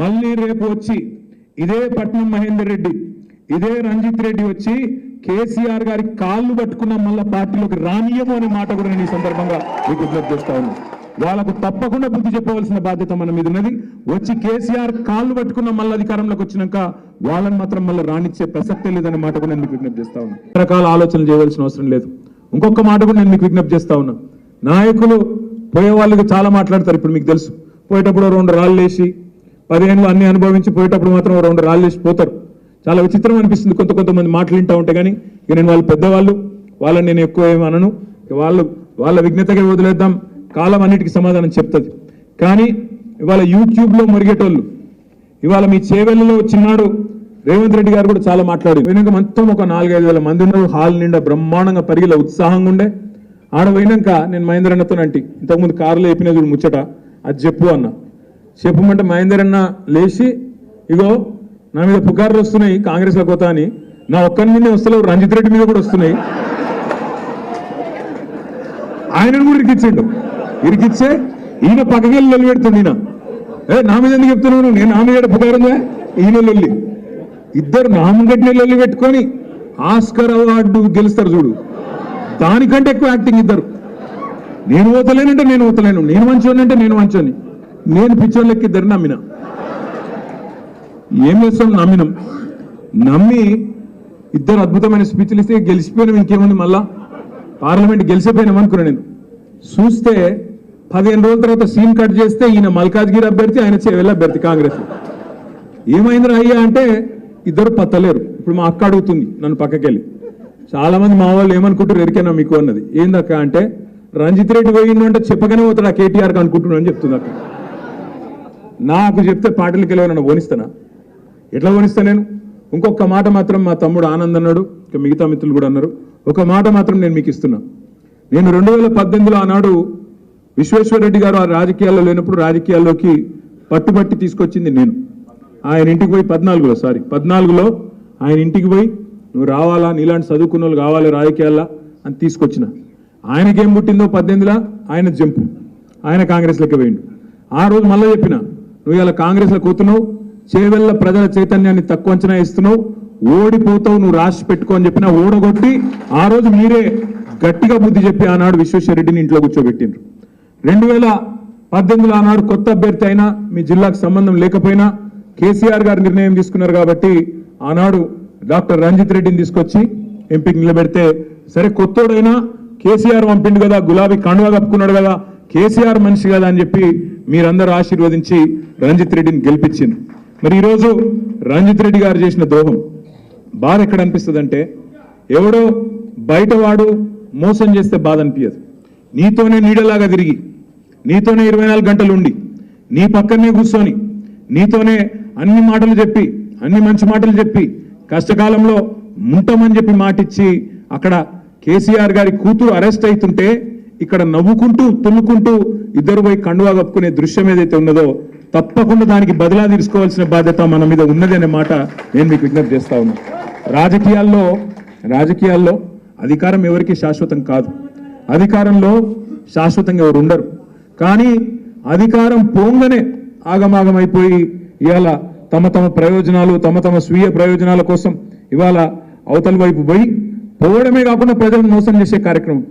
మళ్ళీ రేపు వచ్చి ఇదే పట్నం మహేందర్ రెడ్డి ఇదే రంజిత్ రెడ్డి వచ్చి కేసీఆర్ గారి కాళ్ళు పట్టుకున్న మళ్ళీ పార్టీలోకి రానియము అనే మాట కూడా నేను ఈ సందర్భంగా మీకు విజ్ఞప్తి చేస్తా ఉన్నాను వాళ్ళకు తప్పకుండా బుద్ధి చెప్పవలసిన బాధ్యత మన మీద ఉన్నది. వచ్చి కేసీఆర్ కాళ్ళు పట్టుకున్న మళ్ళీ అధికారంలోకి వచ్చినాక వాళ్ళని మాత్రం మళ్ళీ రాణించే ప్రసక్తే లేదనే మాట కూడా నేను మీకు విజ్ఞప్తి చేస్తా ఉన్నా. రకాల ఆలోచనలు చేయవలసిన అవసరం లేదు. ఇంకొక మాట కూడా నేను మీకు విజ్ఞప్తి చేస్తా ఉన్నా. నాయకులు పోయే వాళ్ళకి చాలా మాట్లాడతారు ఇప్పుడు మీకు తెలుసు. పోయేటప్పుడు రెండు రాళ్ళు వేసి పదిహేనులు అన్ని అనుభవించి పోయేటప్పుడు మాత్రం రెండు రాళ్ళు పోతారు. చాలా విచిత్రం అనిపిస్తుంది కొంత కొంతమంది మాటలు వింటా ఉంటే కానీ ఇక నేను వాళ్ళు పెద్దవాళ్ళు వాళ్ళని నేను ఎక్కువ ఏమి అనను. వాళ్ళు వాళ్ళ విఘ్నతగా వదిలేద్దాం. కాలం అన్నిటికీ సమాధానం చెప్తుంది. కానీ ఇవాళ యూట్యూబ్లో మురిగేటోళ్ళు ఇవాళ మీ చేవెళ్ళలో చిన్నాడు రేవంత్ రెడ్డి గారు కూడా చాలా మాట్లాడు పోయినాక మొత్తం ఒక నాలుగైదు వేల మంది ఉన్నారు. హాల్ నిండా బ్రహ్మాండంగా పరిగిల ఉత్సాహంగా ఉండే. ఆడ పోయినాక నేను మహేంద్ర అన్నతో అంటే. ఇంతకుముందు కారులో వేపినది చూడు ముచ్చట. అది చెప్పు అన్నా. చెప్పమంటే మహేందర్ అన్న లేచి ఇగో నా మీద పుకార్లు వస్తున్నాయి కాంగ్రెస్లో కొత్త అని. నా ఒక్కరి మీద వస్తలేవు రంజిత్ రెడ్డి మీద కూడా వస్తున్నాయి. ఆయనను కూడా ఇరికిచ్చిండు. ఇరికిచ్చే ఈయన పక్కకెళ్ళి నిలబెడుతుంది ఈయన. ఏ నా మీద ఎందుకు చెప్తున్నాను నేను నా మీద పుకారుందా? ఈయన లొల్లి ఇద్దరు నామగడ్డిని లొల్లి పెట్టుకొని ఆస్కర్ అవార్డు గెలుస్తారు చూడు. దానికంటే ఎక్కువ యాక్టింగ్ ఇద్దరు. నేను ఓతలేనంటే నేను ఓతలేను. నేను మంచోని అంటే నేను మంచోని నేను పిచ్చోళ్ళకి ఇద్దరు నమ్మిన. ఏం చేస్తాం నమ్మినాం. నమ్మి ఇద్దరు అద్భుతమైన స్పీచ్లు ఇస్తే గెలిచిపోయినాం ఇంకేముంది మళ్ళా? పార్లమెంట్ గెలిచిపోయినాం అనుకున్నా నేను. చూస్తే పదిహేను రోజుల తర్వాత సీన్ కట్ చేస్తే ఈయన మల్కాజ్గిరి అభ్యర్థి ఆయన చేవెళ్ళ అభ్యర్థి కాంగ్రెస్. ఏమైందిరా అయ్యా అంటే ఇద్దరు పత్తలేరు. ఇప్పుడు మా అక్క అడుగుతుంది నన్ను పక్కకెళ్ళి. చాలా మంది మా వాళ్ళు ఏమనుకుంటారు ఎరికేనా మీకు అన్నది. ఏందక్క అంటే రంజిత్ రెడ్డి పోయిండు అంటే చెప్పగానే పోతాడు ఆ కేటీఆర్కి అనుకుంటున్నాను అని చెప్తుంది అక్క. నాకు చెప్తే పాటలకి వెళ్ళి నన్ను ఓనిస్తానా? ఎట్లా ఓనిస్తా నేను? ఇంకొక మాట మాత్రం మా తమ్ముడు ఆనంద్ అన్నాడు. ఇంకా మిగతా మిత్రులు కూడా అన్నారు. ఒక మాట మాత్రం నేను మీకు ఇస్తున్నా. నేను రెండు వేల పద్దెనిమిదిలో ఆనాడు విశ్వేశ్వరరెడ్డి గారు ఆ రాజకీయాల్లో లేనప్పుడు రాజకీయాల్లోకి పట్టుబట్టి తీసుకొచ్చింది నేను. ఆయన ఇంటికి పోయి పద్నాలుగులో సారీ పద్నాలుగులో ఆయన ఇంటికి పోయి నువ్వు రావాలా? నీలాంటి చదువుకున్న వాళ్ళు కావాలి రాజకీయాల్లో? అని తీసుకొచ్చిన. ఆయనకేం పుట్టిందో పద్దెనిమిదిలా? ఆయన జంపు. ఆయన కాంగ్రెస్లోకి పోయిండు ఆ రోజు మళ్ళీ చెప్పిన నువ్వు ఇలా కాంగ్రెస్లో కూతున్నావు చేవెళ్ళ ప్రజల చైతన్యాన్ని తక్కువ అంచనా ఇస్తున్నావు ఓడిపోతావు నువ్వు రాసి పెట్టుకో అని చెప్పిన ఓడగొట్టి ఆ రోజు మీరే గట్టిగా బుద్ధి చెప్పి ఆనాడు విశ్వేశ్వరరెడ్డిని ఇంట్లో కూర్చోబెట్టిండ్రు. రెండు వేల పద్దెనిమిదిలో ఆనాడు కొత్త అభ్యర్థి అయినా మీ జిల్లాకు సంబంధం లేకపోయినా కేసీఆర్ గారు నిర్ణయం తీసుకున్నారు కాబట్టి ఆనాడు డాక్టర్ రంజిత్ రెడ్డిని తీసుకొచ్చి ఎంపీకి నిలబెడితే సరే కొత్తోడైనా కేసీఆర్ పంపిండు కదా గులాబీ కండువా కప్పుకున్నాడు కదా కేసీఆర్ మనిషి కదా అని చెప్పి మీరందరూ ఆశీర్వదించి రంజిత్ రెడ్డిని గెలిపించింది మరి ఈరోజు రంజిత్ రెడ్డి గారు చేసిన ద్రోహం బాధ ఎక్కడ అనిపిస్తుందంటే ఎవడో బయటవాడు మోసం చేస్తే బాధ అనిపించదు నీతోనే నీడలాగా తిరిగి నీతోనే ఇరవై నాలుగు గంటలు ఉండి నీ పక్కనే కూర్చొని నీతోనే అన్ని మాటలు చెప్పి అన్ని మంచి మాటలు చెప్పి కష్టకాలంలో ముంటమని చెప్పి మాటిచ్చి అక్కడ కేసీఆర్ గారి కూతురు అరెస్ట్ అవుతుంటే ఇక్కడ నవ్వుకుంటూ తుల్లుకుంటూ ఇద్దరు పోయి కండువా కప్పుకునే దృశ్యం ఏదైతే ఉన్నదో తప్పకుండా దానికి బదిలా తీసుకోవాల్సిన బాధ్యత మన మీద ఉన్నది అనే మాట నేను మీకు విజ్ఞప్తి చేస్తా ఉన్నా. రాజకీయాల్లో రాజకీయాల్లో అధికారం ఎవరికి శాశ్వతం కాదు. అధికారంలో శాశ్వతంగా ఎవరు ఉండరు. కానీ అధికారం పోంగనే ఆగమాగమైపోయి ఇవాళ తమ తమ ప్రయోజనాలు తమ తమ స్వీయ ప్రయోజనాల కోసం ఇవాళ అవతల వైపు పోయి పోవడమే కాకుండా ప్రజలను మోసం చేసే కార్యక్రమం.